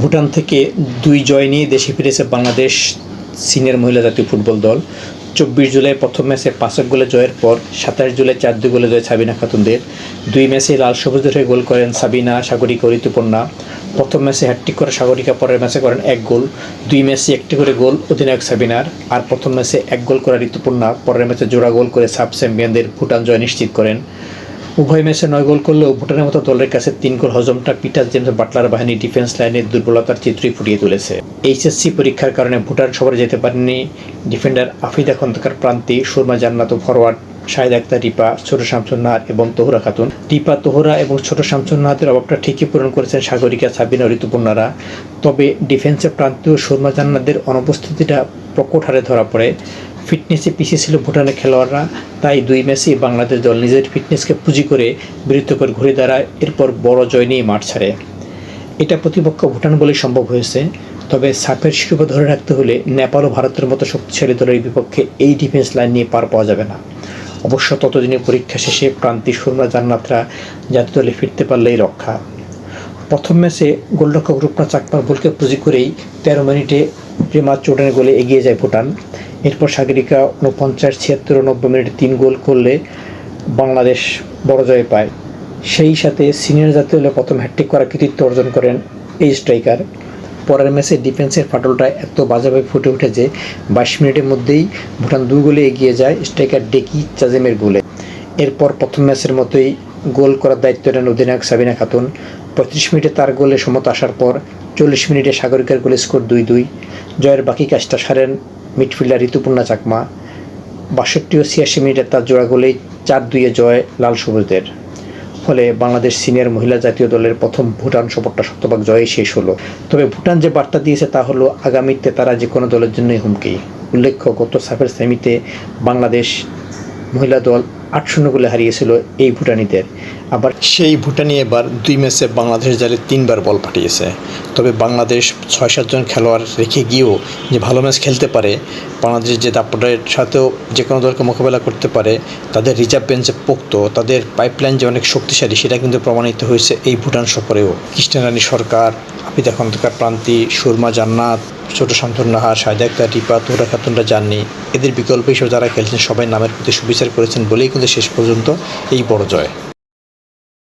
ভুটান থেকে দুই জয় নিয়ে দেশে ফিরেছে বাংলাদেশ সিনিয়র মহিলা জাতীয় ফুটবল দল। চব্বিশ জুলাই প্রথম ম্যাচে পাঁচ এক গোলে জয়ের পর সাতাশ জুলাই চার দুই গোলে জয় সাবিনা খাতুনদের। দুই ম্যাচে লাল সবুজের হয়ে গোল করেন সাবিনা সাগরিকা ঋতুপর্ণা। প্রথম ম্যাচে হ্যাটট্রিক করে সাগরিকা, পরের ম্যাচে করেন এক গোল। দুই ম্যাচে একটি করে গোল অধিনায়ক সাবিনার। আর প্রথম ম্যাচে এক গোল করা ঋতুপর্ণা, পরের ম্যাচে জোড়া গোল করে সাব চ্যাম্পিয়নদের ভুটান জয় নিশ্চিত করেন। উভয় ম্যাচে নয় গোল করলেও ভুটানের মতো দলের কাছে তিন গোল হজমটা পিটার জেমস বাটলার বাহিনী ডিফেন্স লাইনের দুর্বলতার চিত্রই ফুটিয়ে তুলেছে। এইচএসসি পরীক্ষার কারণে ভুটান সফরে যেতে পারেনি। ডিফেন্ডার আফিদা খন্দকার প্রান্তি সুরমা জান্নাত ফরওয়ার্ড শাহেদ আক্তার, রিপা, ছোট শামসুন্নাহার এবং তোহরা খাতুন। রিপা, তোহরা এবং ছোট শামসুন্নাহাদের অভাবটা ঠিকই পূরণ করেছেন সাগরিকা, সাবিনা ঋতুপর্ণারা। তবে ডিফেন্সে প্রান্তীয় সুরমা জান্নাতদের অনুপস্থিতিটা প্রকট হারে ধরা পড়ে। ফিটনেসে পিছিয়ে ছিল ভুটানের খেলোয়াড়রা। তাই দুই ম্যাচেই বাংলাদেশ দল নিজের ফিটনেসকে পুঁজি করে বিরুদ্ধকর ঘুরে দাঁড়ায়, এরপর বড় জয় নিয়ে মাঠ ছাড়ে। এটা প্রতিপক্ষ ভুটান বলেই সম্ভব হয়েছে। তবে সাপের শিরোপা ধরে রাখতে হলে নেপাল ও ভারতের মতো শক্তিশালী দলের বিপক্ষে এই ডিফেন্স লাইন নিয়ে পার পাওয়া যাবে না। অবশ্য ততদিনে পরীক্ষা শেষে প্রান্তি সুরমা জান্নাতরা জাতীয় দলে ফিরতে পারলেই রক্ষা। প্রথম ম্যাচে গোলরক্ষক রূপনা চাকমার বলকে পুঁজি করেই তেরো মিনিটে প্রেমা চোটানের গোলে এগিয়ে যায় ভুটান। এরপর সাগরিকা উনপঞ্চাশ ছিয়াত্তর, নব্বই মিনিটে তিন গোল করলে বাংলাদেশ বড় জয় পায়। সেই সাথে সিনিয়র জাতীয় দলে প্রথম হ্যাট্রিক করার কৃতিত্ব অর্জন করেন এই স্ট্রাইকার পরের ম্যাচে ডিফেন্সের ফাটলটা এত বাজাভাবে ফুটে ওঠে যে বাইশ মিনিটের মধ্যেই ভুটান দুই গোলে এগিয়ে যায় স্ট্রাইকার ডেকি চাজেমের গোলে। এরপর প্রথম ম্যাচের মতোই গোল করার দায়িত্ব নেন অধিনায়ক সাবিনা খাতুন। পঁয়ত্রিশ মিনিটে তার গোলে সমত আসার পর চল্লিশ মিনিটে সাগরিকার গোলে স্কোর দুই দুই। জয়ের বাকি কাজটা সারেন মিডফিল্ডার ঋতুপর্ণা চাকমা বাষট্টি ও ছিয়াশি মিনিটে তার জোড়া গোলেই চার দুইয়ে জয় লাল সবুজদের। ফলে বাংলাদেশ সিনিয়র মহিলা জাতীয় দলের প্রথম ভুটান সফরটা শতভাগ জয়ে শেষ হলো। তবে ভুটান যে বার্তা দিয়েছে তা হলো, আগামীতে তারা যে কোনো দলের জন্যই হুমকি। উল্লেখ্য, গত সাফের সেমিতে বাংলাদেশ মহিলা দল আট শূন্য গোলে হারিয়েছিল এই ভুটানিদের। আবার সেই ভুটানি এবার দুই ম্যাচে বাংলাদেশ জালে তিনবার বল পাঠিয়েছে। তবে বাংলাদেশ ছয় সাতজন খেলোয়াড় রেখে গিয়েও যে ভালো ম্যাচ খেলতে পারে বাংলাদেশ যে দাপটের সাথেও যে কোনো দলকে মোকাবেলা করতে পারে, তাদের রিজার্ভ বেঞ্চে পোক্ত, তাদের পাইপলাইন যে অনেক শক্তিশালী, সেটা কিন্তু প্রমাণিত হয়েছে এই ভুটান সফরেও। কৃষ্ণ রানী সরকার আপিদা খন্দকার প্রান্তি সুরমা জান্নাত, ছোট শান্তনাহার সায়দা আক্তার টিপা তোরা খাতুনরা যাননি এদের বিকল্প হিসেবে যারা খেলছেন সবাই নামের প্রতি সুবিচার করেছেন বলেই কিন্তু শেষ পর্যন্ত এই বড় জয়।